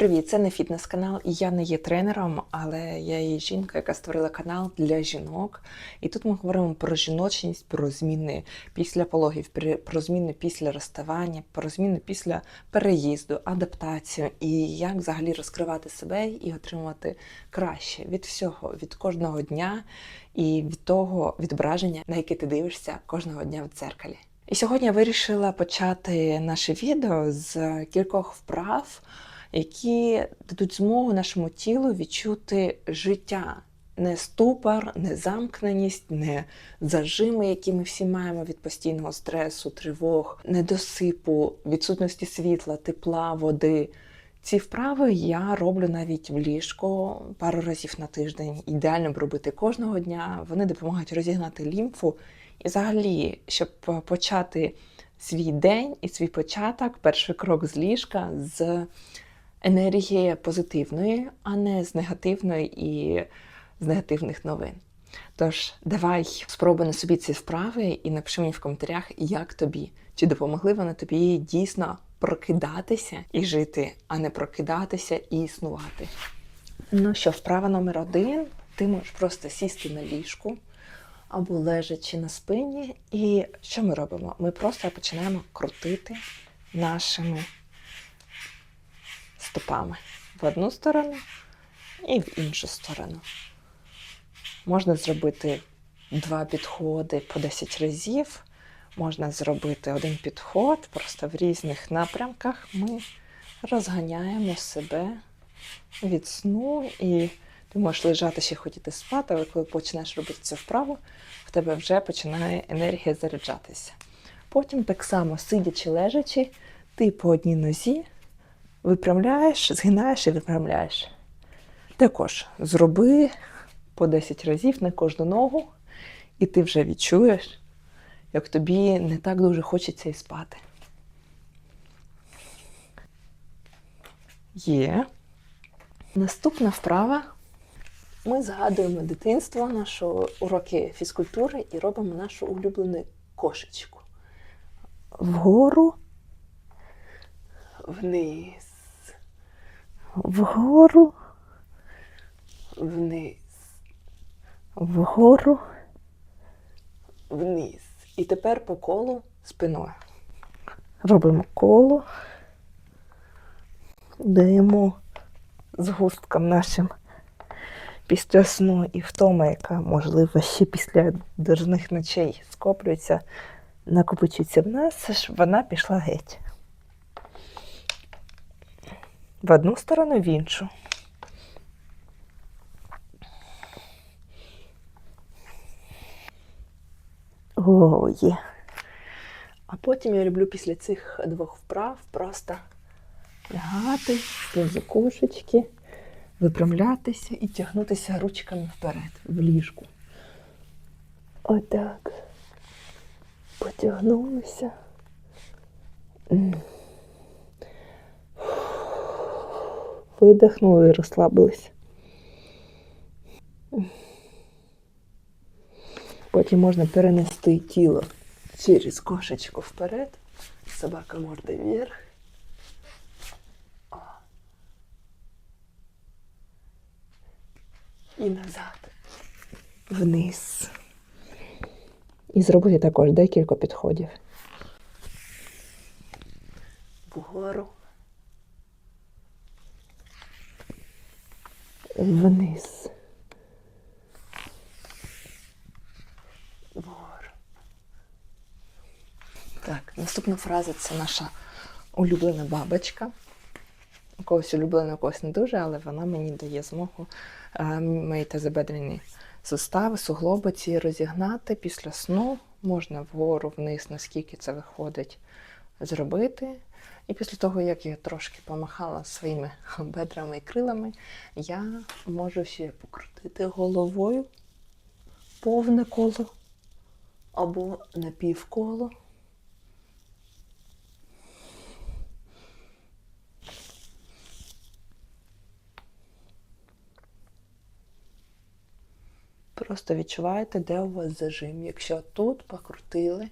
Привіт, це не фітнес-канал, і я не є тренером, але я є жінка, яка створила канал для жінок. І тут ми говоримо про жіночність, про зміни після пологів, про- зміни після розставання, про зміни після переїзду, адаптацію і як взагалі розкривати себе і отримувати краще від всього, від кожного дня і від того відображення, на яке ти дивишся кожного дня в дзеркалі. І сьогодні я вирішила почати наше відео з кількох вправ, які дадуть змогу нашому тілу відчути життя. Не ступор, не замкненість, не зажими, які ми всі маємо від постійного стресу, тривог, недосипу, відсутності світла, тепла, води. Ці вправи я роблю навіть в ліжку пару разів на тиждень. Ідеально б робити кожного дня. Вони допомагають розігнати лімфу. І взагалі, щоб почати свій день і свій початок, перший крок з ліжка з енергії позитивної, а не з негативної і з негативних новин. Тож, давай спробуй на собі ці вправи і напиши мені в коментарях, як тобі, чи допомогли вони тобі дійсно прокидатися і жити, а не прокидатися і існувати. Ну що, вправа номер один. Ти можеш просто сісти на ліжку або лежачи на спині. І що ми робимо? Ми просто починаємо крутити нашими стопами в одну сторону і в іншу сторону. Можна зробити два підходи по 10 разів. Можна зробити один підход, просто в різних напрямках ми розганяємо себе від сну, і ти можеш лежати ще хотіти спати, але коли починаєш робити цю вправу, в тебе вже починає енергія заряджатися. Потім так само, сидячи, лежачи, ти по одній нозі випрямляєш, згинаєш і випрямляєш. Також зроби по 10 разів на кожну ногу, і ти вже відчуєш, як тобі не так дуже хочеться і спати. Є. Наступна вправа. Ми згадуємо дитинство, наші уроки фізкультури і робимо нашу улюблену кошечку. Вгору, вниз, вгору, вниз, вгору, вниз. І тепер по колу спиною. Робимо коло, даємо згусткам нашим після сну і втома, яка, можливо, ще після дожних ночей скоплюється, накопичується в нас, щоб вона пішла геть. В одну сторону, в іншу. О, є. А потім я люблю після цих двох вправ просто лягати, в кошечки, випрямлятися і тягнутися ручками вперед, в ліжку. Отак. Потягнулися. Видихнули і розслабилися. Потім можна перенести тіло через кошечку вперед. Собака морда вверх. І назад. Вниз. І зробити також декілька підходів. Вгору. Вниз. Вгору. Так, наступна фраза це наша улюблена бабочка. У когось улюблена, у когось не дуже, але вона мені дає змогу е, мої тазобедрені сустави, суглоби ці розігнати після сну. Можна вгору, вниз, наскільки це виходить, зробити. І після того, як я трошки помахала своїми бедрами і крилами, я можу ще покрутити головою повне коло або напівколо. Просто відчуваєте, де у вас зажим. Якщо тут покрутили,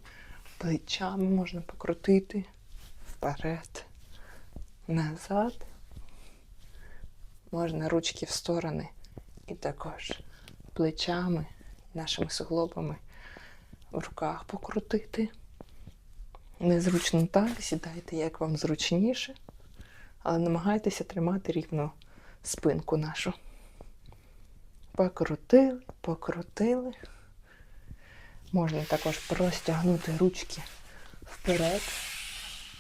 плечами можна покрутити вперед, назад. можна ручки в сторони і також плечами, нашими суглобами в руках покрутити. Незручно так, сідайте, як вам зручніше, але намагайтеся тримати рівно спинку нашу. Покрутили, покрутили. Можна також простягнути ручки вперед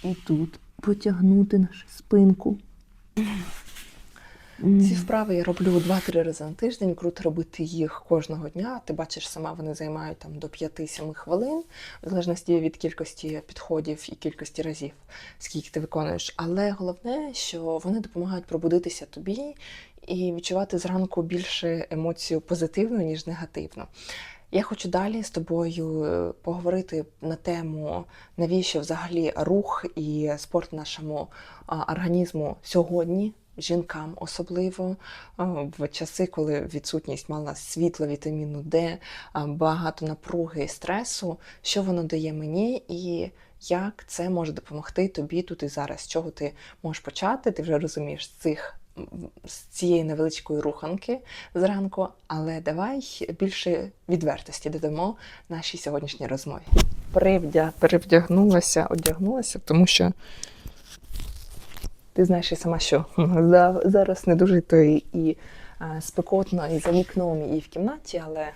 і тут потягнути нашу спинку. Ці вправи я роблю 2-3 рази на тиждень. Круто робити їх кожного дня. Ти бачиш, сама вони займають там до 5-7 хвилин, в залежності від кількості підходів і кількості разів, скільки ти виконуєш. Але головне, що вони допомагають пробудитися тобі і відчувати зранку більше емоцію позитивну, ніж негативну. Я хочу далі з тобою е, поговорити на тему, навіщо взагалі рух і спорт нашому організму сьогодні, жінкам особливо, в часи, коли відсутність мала світла, вітаміну Д, багато напруги і стресу, що воно дає мені і як це може допомогти тобі тут і зараз. З чого ти можеш почати? Ти вже розумієш цих з цієї невеличкої руханки зранку, але давай більше відвертості додамо нашій сьогоднішній розмові. Привдя, перевдягнулася, одягнулася, тому що ти знаєш і сама, що зараз не дуже то і, і спекотно і за вікном, і в кімнаті, але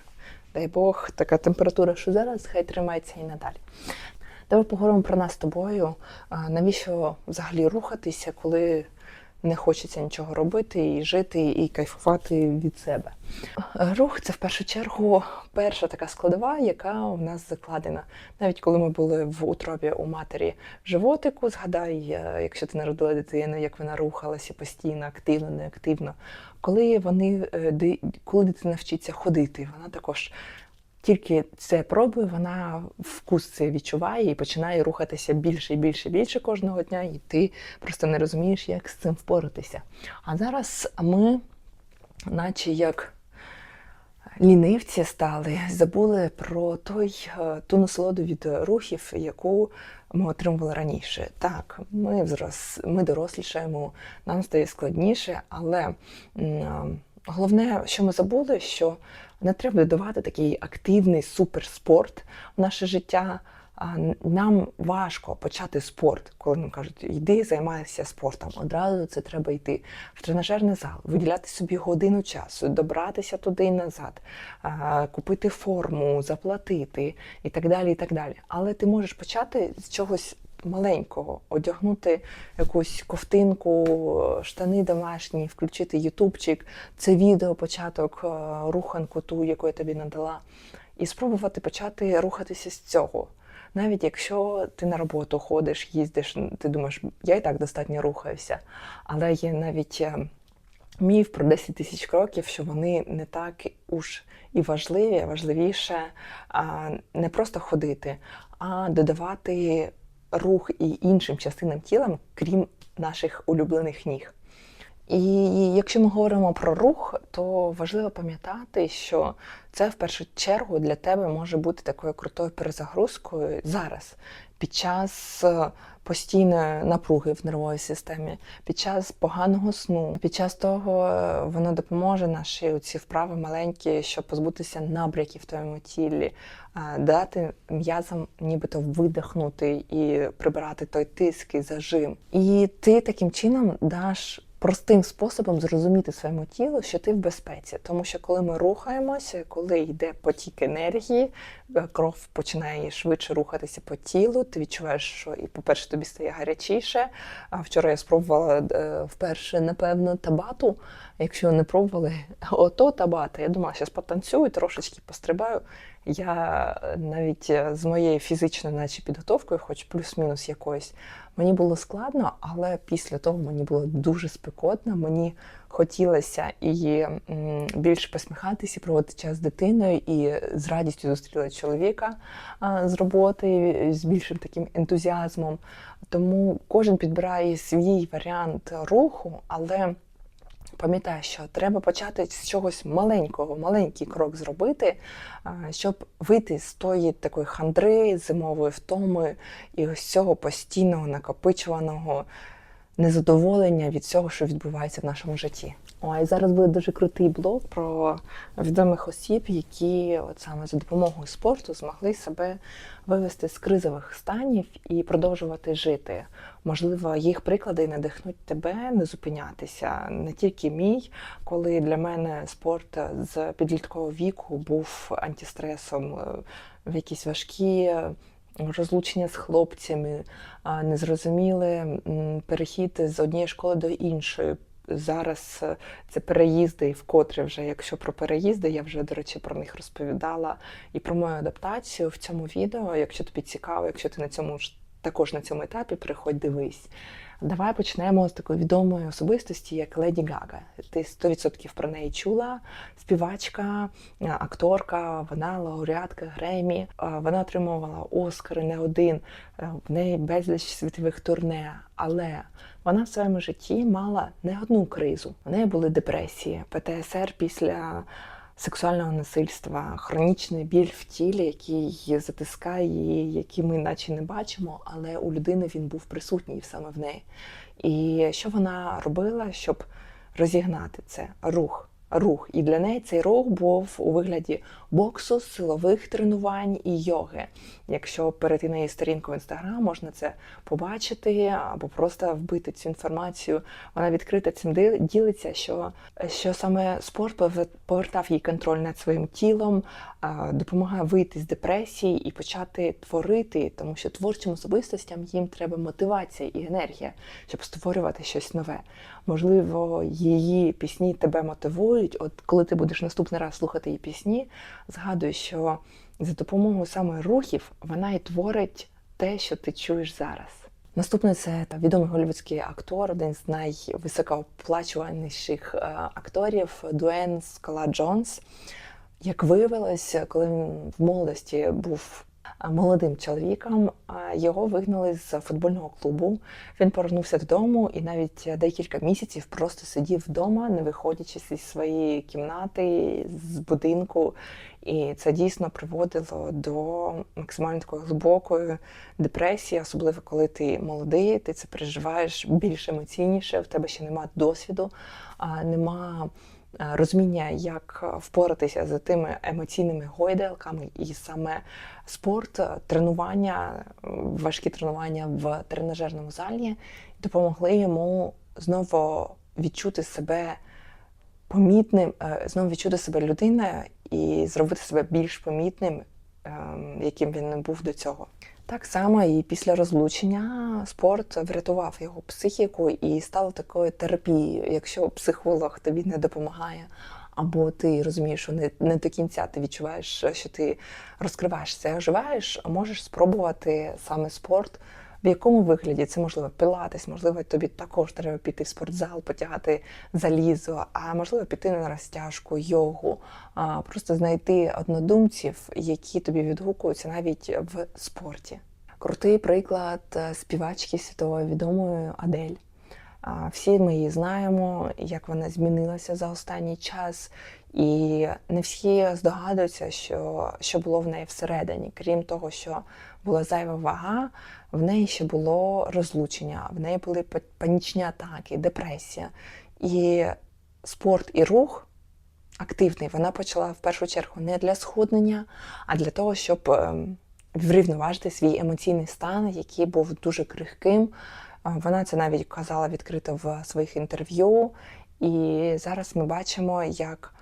дай Бог, така температура, що зараз, хай тримається і надалі. Давай поговоримо про нас з тобою. Навіщо взагалі рухатися, коли не хочеться нічого робити і жити, і кайфувати від себе. Рух це в першу чергу перша така складова, яка у нас закладена. Навіть коли ми були в утробі у матері животику, згадай, е, якщо ти народила дитину, як вона рухалася постійно, активно, неактивно. Коли вони е, коли дитина вчиться ходити, вона також тільки це пробує, вона вкус це відчуває і починає рухатися більше і більше і більше кожного дня, і ти просто не розумієш, як з цим впоратися. А зараз ми, наче як лінивці стали, забули про той, е, ту насолоду від рухів, яку ми отримували раніше. Так, ми взрос, ми дорослішаємо, нам стає складніше, але головне, що ми забули, що не треба додавати такий активний суперспорт в наше життя. Нам важко почати спорт, коли нам кажуть, йди, займайся спортом. Одразу це треба йти в тренажерний зал, виділяти собі годину часу, добратися туди і назад, купити форму, заплатити і так далі. і так далі. Але ти можеш почати з чогось маленького, одягнути якусь ковтинку, штани домашні, включити ютубчик, це відео, початок, е, руханку ту, яку я тобі надала, і спробувати почати рухатися з цього. Навіть якщо ти на роботу ходиш, їздиш, ти думаєш, я і так достатньо рухаюся. Але є навіть е, міф про 10 тисяч кроків, що вони не так уж і важливі, важливіше не просто ходити, а додавати рух і іншим частинам тіла, крім наших улюблених ніг. І якщо ми говоримо про рух, то важливо пам'ятати, що це в першу чергу для тебе може бути такою крутою перезагрузкою зараз, під час е, постійної напруги в нервовій системі, під час поганого сну, під час того е, воно допоможе наші ці вправи маленькі, щоб позбутися набряків в твоєму тілі, е, дати м'язам нібито видихнути і прибирати той тиск і зажим. І ти таким чином даш простим способом зрозуміти своєму тілу, що ти в безпеці. Тому що коли ми рухаємося, коли йде потік енергії, е, кров починає швидше рухатися по тілу, ти відчуваєш, що і, по-перше, тобі стає гарячіше. А вчора я спробувала е, вперше, напевно, табату. Якщо не пробували, ото табата. Я думала, зараз потанцюю, трошечки пострибаю. Я е, навіть е, з моєю фізичною, наче підготовкою, хоч плюс-мінус якоюсь, мені було складно, але після того мені було дуже спекотно. Мені хотілося і більше посміхатися, проводити час з дитиною, і з радістю зустріла чоловіка з роботи з більшим таким ентузіазмом. Тому кожен підбирає свій варіант руху, але. Пам'ятай, що треба почати з чогось маленького, маленький крок зробити, щоб вийти з тої такої хандри, зимової втоми і ось цього постійного накопичуваного незадоволення від цього, що відбувається в нашому житті. Ой, зараз буде дуже крутий блог про відомих осіб, які от саме за допомогою спорту змогли себе вивести з кризових станів і продовжувати жити. Можливо, їх приклади надихнуть тебе не зупинятися. Не тільки мій, коли для мене спорт з підліткового віку був антистресом е, в якісь важкі. Розлучення з хлопцями, а, незрозумілий перехід з однієї школи до іншої. Зараз е, це переїзди, і вкотре вже, якщо про переїзди, я вже, до речі, про них розповідала і про мою адаптацію в цьому відео. Якщо тобі цікаво, якщо ти на цьому ж також на цьому етапі, приходь дивись. Давай почнемо з такої відомої особистості, як Леді Гага. Ти 100% про неї чула. Співачка, е, акторка, вона лауреатка Гремі. Е, Вона отримувала Оскари не один, е, в неї безліч світових турне. Але вона в своєму житті мала не одну кризу. У неї були депресії, ПТСР після сексуального насильства, хронічний біль в тілі, який затискає її, який ми наче не бачимо, але у людини він був присутній саме в неї. І що вона робила, щоб розігнати це? Рух. Рух. І для неї цей рух був у вигляді боксу, силових тренувань і йоги. Якщо перейти на її сторінку в інстаграм, можна це побачити або просто вбити цю інформацію. Вона відкрита цим ділиться, що, що саме спорт повертав їй контроль над своїм тілом, допомагає вийти з депресії і почати творити, тому що творчим особистостям їм треба мотивація і енергія, щоб створювати щось нове. Можливо, її пісні тебе мотивують. От коли ти будеш наступний раз слухати її пісні, згадуй, що за допомогою саме рухів вона і творить те, що ти чуєш зараз. Наступний це відомий голівудський актор, один з найвисокооплачуваніших е, акторів Дуен Скала Джонс. Як виявилось, коли він в молодості був молодим чоловіком, його вигнали з футбольного клубу. Він повернувся додому і навіть декілька місяців просто сидів вдома, не виходячи зі своєї кімнати, з будинку. І це дійсно приводило до максимально такої глибокої депресії, особливо коли ти молодий, ти це переживаєш більш емоційніше, в тебе ще немає досвіду, нема е, розуміння, як впоратися з тими емоційними гойдалками, і саме спорт, е, тренування, е, важкі тренування в тренажерному залі допомогли йому знову відчути себе помітним, е, знову відчути себе людиною і зробити себе більш помітним, ем, яким він не був до цього. Так само і після розлучення спорт врятував його психіку і став такою терапією. Якщо психолог тобі не допомагає, або ти розумієш, що не, не до кінця ти відчуваєш, що ти розкриваєшся, оживаєш, можеш спробувати саме спорт. В якому вигляді це можливо пілатись, можливо, тобі також треба піти в спортзал, потягати залізо, а можливо піти на розтяжку, йогу, а, просто знайти однодумців, які тобі відгукуються навіть в спорті. Крутий приклад е, співачки світової відомої Адель. Всі ми її знаємо, як вона змінилася за останній час, і не всі здогадуються, що, що було в неї всередині. Крім того, що була зайва вага, в неї ще було розлучення, в неї були панічні атаки, депресія. І спорт і рух активний вона почала в першу чергу не для схуднення, а для того, щоб ем, врівноважити свій емоційний стан, який був дуже крихким. Вона це навіть казала відкрито в своїх інтерв'ю. І зараз ми бачимо, як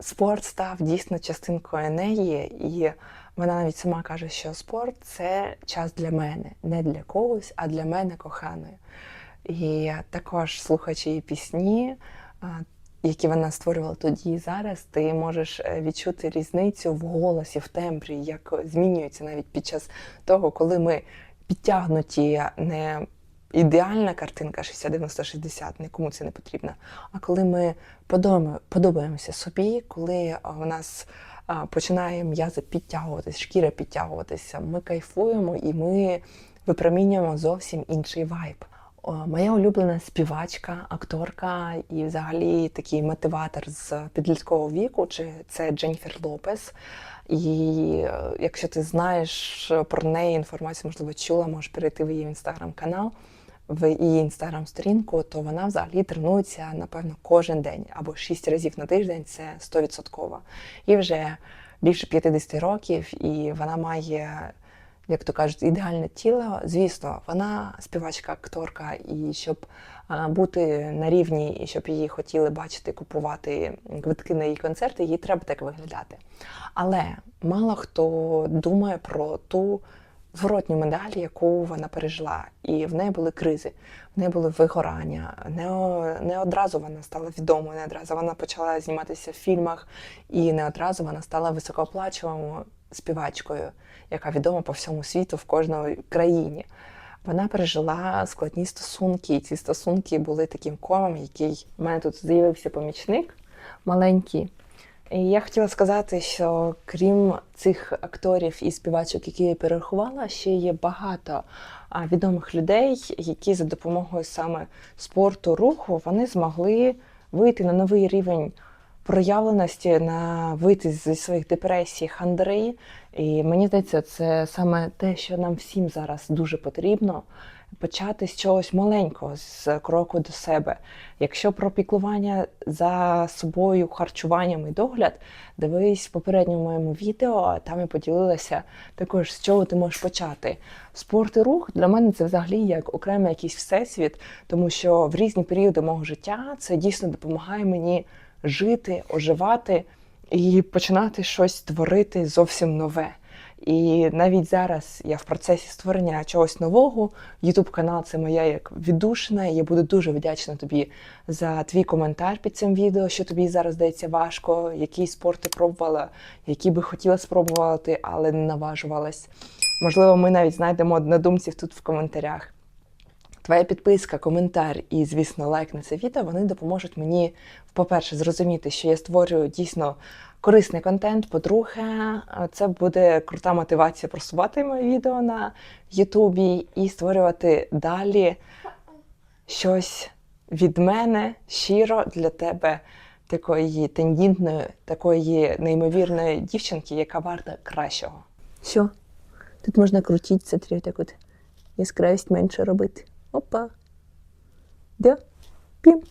спорт став дійсно частинкою неї, і вона навіть сама каже, що спорт це час для мене, не для когось, а для мене коханої. І також слухаючи її пісні, які вона створювала тоді і зараз, ти можеш е, відчути різницю в голосі, в тембрі, як змінюється навіть під час того, коли ми підтягнуті не ідеальна картинка 60-90-60, нікому це не потрібно. А коли ми подобаємося собі, коли в нас починає м'язи підтягуватись, шкіра підтягуватися, ми кайфуємо і ми випромінюємо зовсім інший вайб. Моя улюблена співачка, акторка і взагалі такий мотиватор з підліткового віку, чи це Дженніфер Лопес. І е, якщо ти знаєш про неї інформацію, можливо, чула, можеш перейти в її інстаграм-канал. в її інстаграм-сторінку, то вона взагалі тренується, напевно, кожен день або 6 разів на тиждень це 100%. І вже більше 50 років, і вона має, як то кажуть, ідеальне тіло. Звісно, вона співачка, акторка, і щоб бути на рівні, і щоб її хотіли бачити, купувати квитки на її концерти, їй треба так виглядати. Але мало хто думає про ту зворотню медаль, яку вона пережила. І в неї були кризи, в неї були вигорання. Не, не одразу вона стала відомою, не одразу вона почала зніматися в фільмах, і не одразу вона стала високооплачуваною співачкою, яка відома по всьому світу в кожній країні. Вона пережила складні стосунки, і ці стосунки були таким комом, який в мене тут з'явився помічник маленький. І я хотіла сказати, що крім цих акторів і співачок, які я перерахувала, ще є багато відомих людей, які за допомогою саме спорту, руху вони змогли вийти на новий рівень проявленості, на вийти зі своїх депресій, хандри. І мені здається, це саме те, що нам всім зараз дуже потрібно. Почати з чогось маленького, з кроку до себе. Якщо про піклування за собою, харчуванням і догляд, дивись в попередньому моєму відео, там я поділилася також, з чого ти можеш почати. Спорт і рух для мене це взагалі як окремий якийсь всесвіт, тому що в різні періоди мого життя це дійсно допомагає мені жити, оживати і починати щось творити зовсім нове. І навіть зараз я в процесі створення чогось нового. Ютуб канал це моя як віддушина. і Я буду дуже вдячна тобі за твій коментар під цим відео, що тобі зараз здається важко, який спорт ти пробувала, який би хотіла спробувати, але не наважувалась. Можливо, ми навіть знайдемо однодумців тут в коментарях. Твоя підписка, коментар і, звісно, лайк на це відео вони допоможуть мені, по-перше, зрозуміти, що я створюю дійсно корисний контент. По-друге, це буде крута мотивація просувати моє відео на Ютубі і створювати далі щось від мене щиро для тебе, такої тендітної, такої неймовірної дівчинки, яка варта кращого. Що? Тут можна крутити це от яскравість менше робити. Опа. Да? Пім.